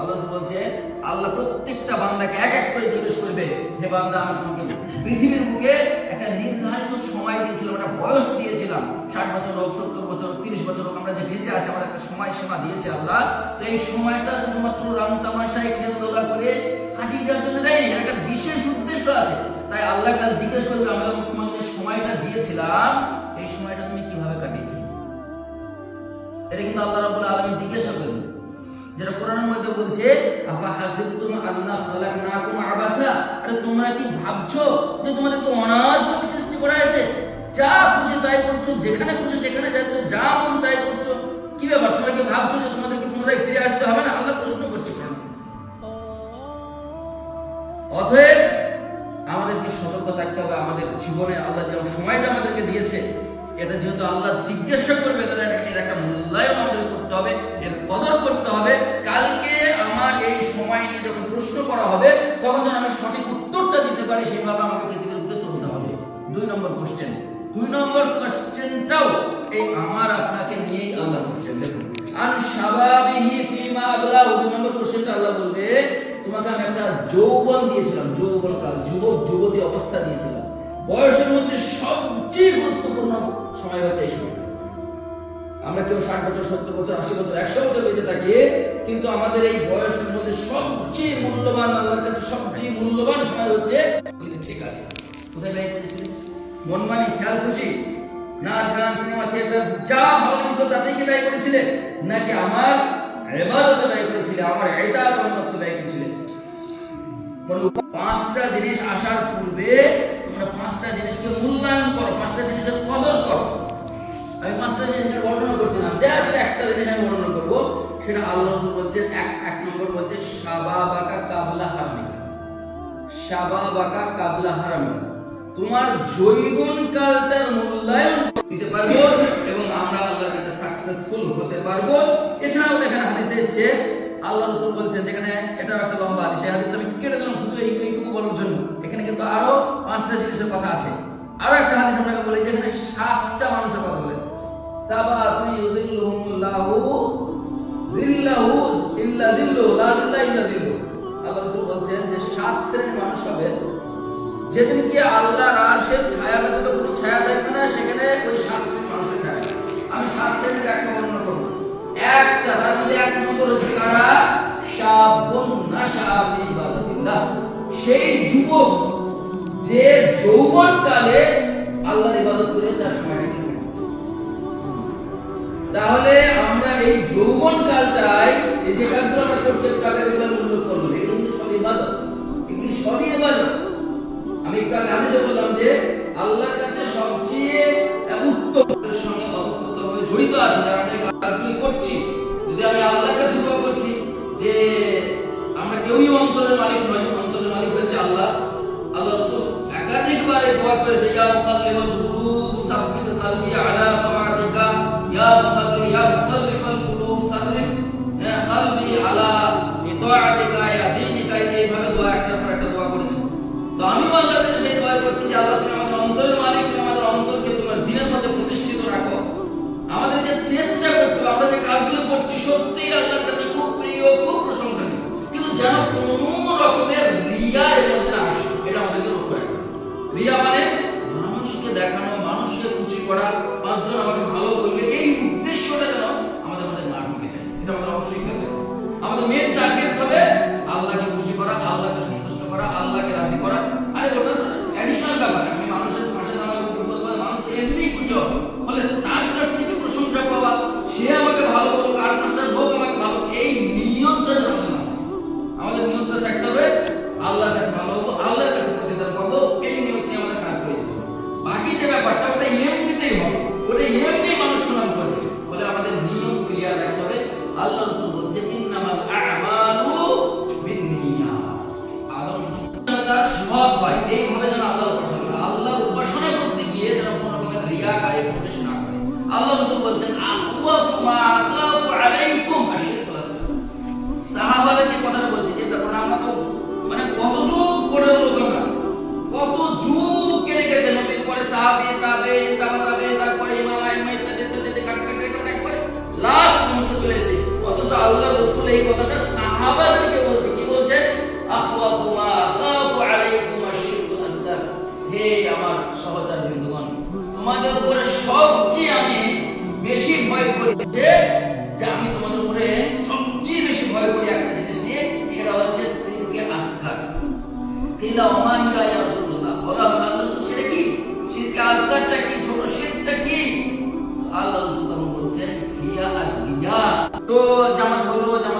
আল্লাহ বলছে, আল্লাহ প্রত্যেকটা বান্দাকে এক এক করে জিজ্ঞেস করবে, হে বান্দা তোমাকে পৃথিবীর বুকে একটা নির্ধারিত সময় দিয়েছিলাম, একটা বয়স দিয়েছিলাম, ষাট বছর হোক, সত্তর বছর তিরিশ বছর হোক, আমরা যে বেঁচে আছি আমার একটা সময় সীমা দিয়েছে আল্লাহ। তো এই সময়টা শুধুমাত্র রং তামাশায় খেলধুলা করে কাটিয়ে দেওয়ার জন্য দেয়নি একটা বিশেষ উদ্দেশ্য আছে। তাই আল্লাহ কাল জিজ্ঞেস করবে, আমরা তোমাকে সময়টা দিয়েছিলাম, এই সময়টা তুমি কীভাবে কাটিয়েছিলে? এটা কিন্তু আল্লাহ রাব্বুল আলামিন জিজ্ঞাসা করবেন যেটা কোরআনের মধ্যে বলছে আফা হাসিবতুম আন্না খালাকনাকুম আবাসা? আরে তোমরা কি ভাবছ যে তোমাদেরকে অনার্থক সৃষ্টি করা হয়েছে? যা খুশি তাই করছ, যেখানে খুশি যেখানে যাচ্ছ, যা মন তাই করছ। কি ব্যাপার? তোমরা কি ভাবছ যে তোমাদেরকে পুনরায় ফিরে আসতে হবে না? আল্লাহ প্রশ্ন করছে কেন অতএব আমাদেরকে সতর্ক থাকতে হবে, আমাদের জীবনে আল্লাহ যে সময়টা আমাদেরকে দিয়েছে, এটা যেহেতু আল্লাহ জিজ্ঞাসা করবে, তাহলে এর একটা মূল্যায়ন আমাদের করতে হবে, এর কদর করতে প্রশ্ন করা হবে, তখন যেন আমি সঠিক উত্তরটা দিতে পারি, সেভাবে আমাকে পৃথিবীর বুকে চলতে হবে। দুই নম্বর কোশ্চেন দুই নম্বর কোশ্চেনটাও এই আমার আপনাকে নিয়েই আল্লাহ কোশ্চেন ফিমা আবলা দুই নম্বর কোশ্চেনটা আল্লাহ বলবে, তোমাকে আমি একটা যৌবন দিয়েছিলাম, যৌবন কাল, যুবক, যুবতী অবস্থা দিয়েছিলাম। বয়সের মধ্যে সবচেয়ে গুরুত্বপূর্ণ সময় হচ্ছে এই সময়টা আমরা কেউ ষাট বছর, সত্তর বছর, আশি বছর, একশো বছর বেঁচে থাকি, কিন্তু আমাদের এই বয়সের মধ্যে সবচেয়ে মূল্যবান, আল্লাহর কাছে সবচেয়ে মূল্যবান সময় হচ্ছে ঠিক আছে কোথায় ব্যয় করেছিলেন? মন খেয়াল, খুশি? নাচ গান সিনেমা, থিয়েটার, যা ভালো জিনিস তাতেই কি ব্যয় করেছিলেন? নাকি আমার এবাদতে ব্যয় করেছিলেন? আমার এটা কর্মত্ব ব্যয় করেছিলেন? পাঁচটা জিনিস আসার পূর্বে তোমরা পাঁচটা জিনিসকে মূল্যায়ন করো, পাঁচটা জিনিসের কদর হারামিকা তোমার জৈবন কালটার মূল্যায়ন দিতে পারব এবং আমরা আল্লাহর কাছে সাকসেসফুল হতে পারব। এছাড়াও এখানে হাদিসে এসেছে, আল্লাহ রসুল বলছেন, যেখানে এটা একটা লম্বা হাদিস, এই হাদিসটা আমি কেটে দিলাম শুধু এই, এইটুকু বলার জন্য। এখানে কিন্তু আরও পাঁচটা জিনিসের কথা আছে। আরও একটা হাদিস আপনাকে বলি, যেখানে সাতটা মানুষের কথা ইল্লা দিল্লু আল্লাহ বলছেন যে সাত শ্রেণির মানুষ হবে ছায়া ব্যতীত কোনো ছায়া দেখবে না, সেখানে ওই সাত শ্রেণির মানুষের ছায়া। আমি সাত শ্রেণির একটা বর্ণনা একটা, তার মধ্যে এক নম্বর হচ্ছে কারা? শাবুন সেই যুবক যে যৌবন কালে আল্লাহর ইবাদত করে তার কাটাচ্ছে তাহলে আমরা এই যৌবন কালটায় এই যে কাজগুলো আমরা করছি আগে যেগুলো উল্লেখ করলাম এগুলো কিন্তু সবই ইবাদত। এগুলি সবই ইবাদত। আমি একটু আগে আদেশে বললাম যে, আল্লাহর কাছে সবচেয়ে সঙ্গে জড়িত আছে যারা কাজগুলি করছি। যদি আমি আল্লাহর কাছে দোয়া করছি যে, আমরা কেউই অন্তরের মালিক নয় অন্তরের মালিক হচ্ছে আল্লাহ। আল্লাহ রাসূল দোয়া করেছে আলা হবে তোমাদের উপরে সবচেয়ে আমি বেশি ভয় করি যে আমি তোমাদের উপরে সবচেয়ে বেশি ভয় করি একটা জিনিস নিয়ে, সেটা হচ্ছে সিরকে আসকার। কিলা ওমানিয়া ইয়া রাসূলুল্লাহ। বলা আল্লাহ রাসূল, সেটা কি? সিরকে আসকারটা কি? ছোট শিরকটা কি? আল্লাহ রাসূল বলছেন ইয়া আল তো জামাত হলো, জামাত